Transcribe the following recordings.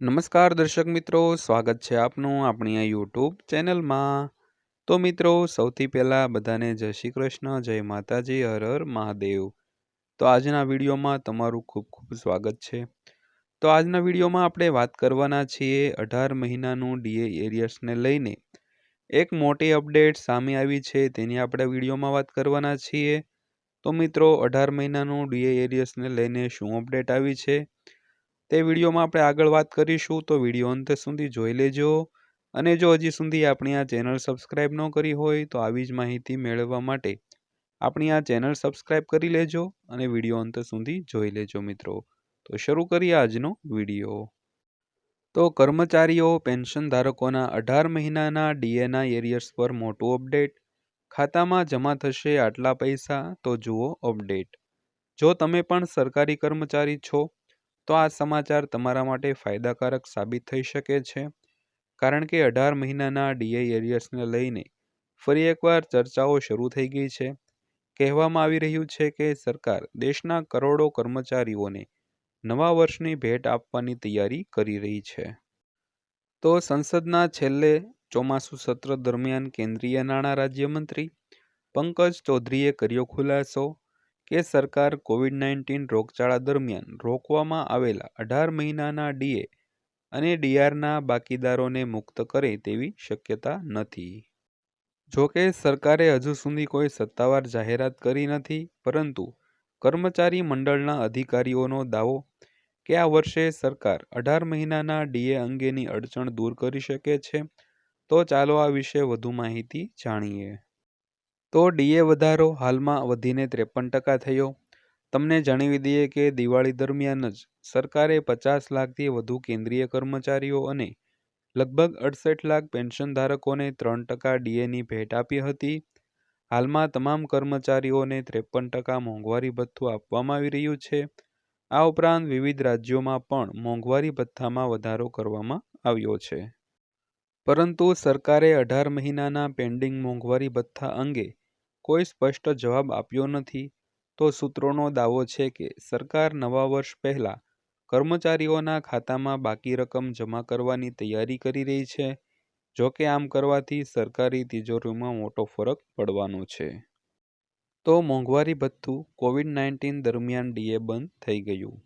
નમસ્કાર દર્શક મિત્રો, સ્વાગત છે આપનું આપણી આ યુટ્યુબ ચેનલમાં. તો મિત્રો, સૌથી પહેલાં બધાને જય શ્રી કૃષ્ણ, જય માતાજી, હર હર મહાદેવ. તો આજના વિડીયોમાં તમારું ખૂબ ખૂબ સ્વાગત છે. તો આજના વિડીયોમાં આપણે વાત કરવાના છીએ અઢાર મહિનાનું ડીએ એરિયર્સને લઈને. એક મોટી અપડેટ સામે આવી છે, તેની આપણે વિડીયોમાં વાત કરવાના છીએ. તો મિત્રો, અઢાર મહિનાનું ડીએ એરિયર્સને લઈને શું અપડેટ આવી છે? તે વિડીયોમાં આપણે આગળ વાત કરીશું, તો વીડિયો અંત સુધી જોઈ લેજો. અને જો હજી સુધી આપણી આ ચેનલ સબસ્ક્રાઈબ ન કરી હોય, તો આવી જ માહિતી મેળવવા માટે આપણી આ ચેનલ સબસ્ક્રાઈબ કરી લેજો અને વીડિયો અંત સુધી જોઈ લેજો મિત્રો. તો શરૂ કરીએ આજનો વીડિયો. તો કર્મચારીઓ, પેન્શન ધારકોના અઢાર મહિનાના ડીએના એરિયર્સ પર મોટું અપડેટ. ખાતામાં જમા થશે આટલા પૈસા, તો જુઓ અપડેટ. જો તમે પણ સરકારી કર્મચારી છો તો આ સમાચાર તમારા માટે ફાયદાકારક સાબિત થઈ શકે છે? કારણ કે અઢાર મહિનાના ડીઆઈ એરિયર્સને લઈને ફરી એકવાર ચર્ચાઓ શરૂ થઈ ગઈ છે. કહેવામાં આવી રહ્યું છે કે સરકાર દેશના કરોડો કર્મચારીઓને નવા વર્ષની ભેટ આપવાની તૈયારી કરી રહી છે. તો સંસદના છેલ્લે ચોમાસુ સત્ર દરમિયાન કેન્દ્રીય નાણાં રાજ્યમંત્રી પંકજ ચૌધરીએ કર્યો ખુલાસો. કે સરકાર કોવિડ નાઇન્ટીન રોગચાળા દરમિયાન રોકવામાં આવેલા અઢાર મહિનાના ડીએ અને ડીઆરના બાકીદારોને મુક્ત કરે તેવી શક્યતા નથી. જોકે સરકારે હજુ સુધી કોઈ સત્તાવાર જાહેરાત કરી નથી, પરંતુ કર્મચારી મંડળના અધિકારીઓનો દાવો કે આ વર્ષે સરકાર અઢાર મહિનાના ડીએ અંગેની અડચણ દૂર કરી શકે છે, તો ચાલો આ વિશે વધુ માહિતી જાણીએ. તો ડીએ વધારો હાલમાં વધીને ત્રેપન ટકા થયો. તમને જણાવી દઈએ કે દિવાળી દરમિયાન જ સરકારે પચાસ લાખથી વધુ કેન્દ્રીય કર્મચારીઓ અને લગભગ અડસઠ લાખ પેન્શન ધારકોને ત્રણ ટકા ડીએની ભેટ આપી હતી. હાલમાં તમામ કર્મચારીઓને ત્રેપન ટકા મોંઘવારી ભથ્થું આપવામાં આવી રહ્યું છે. આ ઉપરાંત વિવિધ રાજ્યોમાં પણ મોંઘવારી ભથ્થામાં વધારો કરવામાં આવ્યો છે. પરંતુ સરકારે અઢાર મહિનાના પેન્ડિંગ મોંઘવારી ભથ્થા અંગે કોઈ સ્પષ્ટ જવાબ આપ્યો નથી. તો સૂત્રોનો દાવો છે કે સરકાર નવા વર્ષ પહેલાં કર્મચારીઓના ખાતામાં બાકી રકમ જમા કરવાની તૈયારી કરી રહી છે, જો કે આમ કરવાથી સરકારી તિજોરીમાં મોટો ફરક પડવાનો છે. તો મોંઘવારી ભથ્થું કોવિડ નાઇન્ટીન દરમિયાન ડીએ બંધ થઈ ગયું.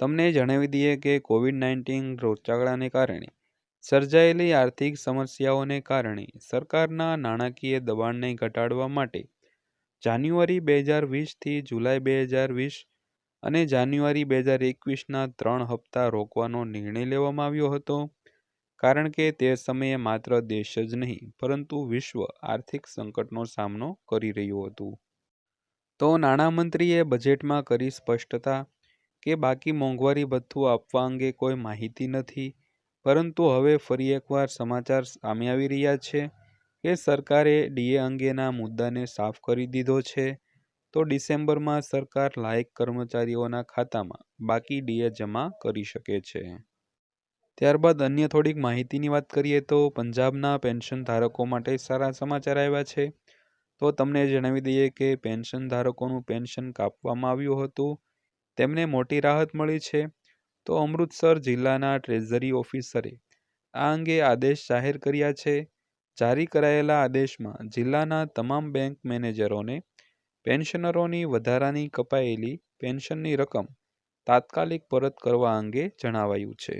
તમને જણાવી દઈએ કે કોવિડ નાઇન્ટીન રોગચાળાને કારણે સર્જાયેલી આર્થિક સમસ્યાઓને કારણે સરકારના નાણાકીય દબાણને ઘટાડવા માટે જાન્યુઆરી બે હજાર વીસથી જુલાઈ બે હજાર વીસ અને જાન્યુઆરી બે હજાર એકવીસના ત્રણ હપ્તા રોકવાનો નિર્ણય લેવામાં આવ્યો હતો. કારણ કે તે સમયે માત્ર દેશ જ નહીં, પરંતુ વિશ્વ આર્થિક સંકટનો સામનો કરી રહ્યું હતું. તો નાણામંત્રીએ બજેટમાં કરી સ્પષ્ટતા કે બાકી મોંઘવારી ભથ્થું આપવા અંગે કોઈ માહિતી નથી પરંતુ હવે ફરી એકવાર સમાચાર સામે આવી રહ્યા છે કે સરકારે ડીએ અંગેના મુદ્દાને સાફ કરી દીધો છે. તો ડિસેમ્બરમાં સરકાર લાયક કર્મચારીઓના ખાતામાં બાકી ડીએ જમા કરી શકે છે. ત્યારબાદ અન્ય થોડીક માહિતીની વાત કરીએ તો પંજાબના પેન્શન ધારકો માટે સારા સમાચાર આવ્યા છે. તો તમને જણાવી દઈએ કે પેન્શન ધારકોનું પેન્શન કાપવામાં આવ્યું હતું. તેમને મોટી રાહત મળી છે. તો અમૃતસર જિલ્લાના ટ્રેઝરી ઓફિસરે આ અંગે આદેશ જાહેર કર્યા છે. જારી કરાયેલા આદેશમાં જિલ્લાના તમામ બેંક મેનેજરોને પેન્શનરોની વધારાની કપાયેલી પેન્શનની રકમ તાત્કાલિક પરત કરવા અંગે જણાવાયું છે.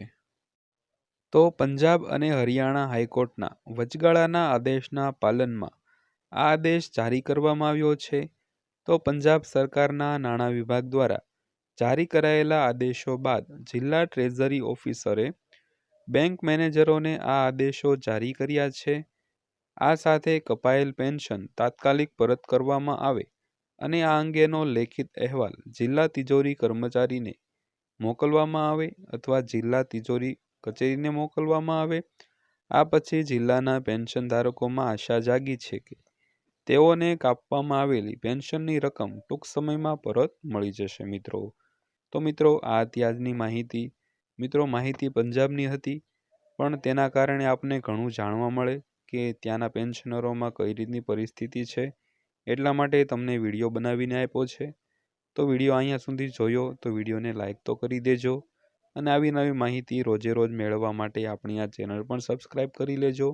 તો પંજાબ અને હરિયાણા હાઈકોર્ટના વચગાળાના આદેશના પાલનમાં આ આદેશ જારી કરવામાં આવ્યો છે. તો પંજાબ સરકારના નાણાં વિભાગ દ્વારા જારી કરાયેલા આદેશો બાદ જિલ્લા ટ્રેઝરી ઓફિસરે બેંક મેનેજરોને આ આદેશો જારી કર્યા છે. આ સાથે કપાયેલ પેન્શન તાત્કાલિક પરત કરવામાં આવે અને આ અંગેનો લેખિત અહેવાલ જિલ્લા તિજોરી કર્મચારીને મોકલવામાં આવે અથવા જિલ્લા તિજોરી કચેરીને મોકલવામાં આવે. આ પછી જિલ્લાના પેન્શન ધારકોમાં આશા જાગી છે કે તેઓને કાપવામાં આવેલી પેન્શનની રકમ ટૂંક સમયમાં પરત મળી જશે મિત્રો. તો મિત્રો આ હતી આજની માહિતી, મિત્રો માહિતી પંજાબની હતી, પણ તેના કારણે આપને ઘણું જાણવા મળે કે ત્યાંના પેન્શનરોમાં કઈ રીતની પરિસ્થિતિ છે, એટલા માટે તમને વીડિયો બનાવીને આપ્યો છે. તો વીડિયો અહીંયા સુધી જોયો, તો વિડીયોને લાઇક તો કરી દેજો અને આવી નવી માહિતી રોજે રોજ મેળવવા માટે આપણી આ ચેનલ પણ સબસ્ક્રાઇબ કરી લેજો.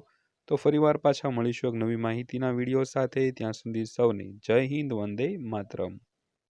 તો ફરીવાર પાછા મળીશું એક નવી માહિતીના વીડિયો સાથે, ત્યાં સુધી સૌને જય હિન્દ, વંદે માતરમ.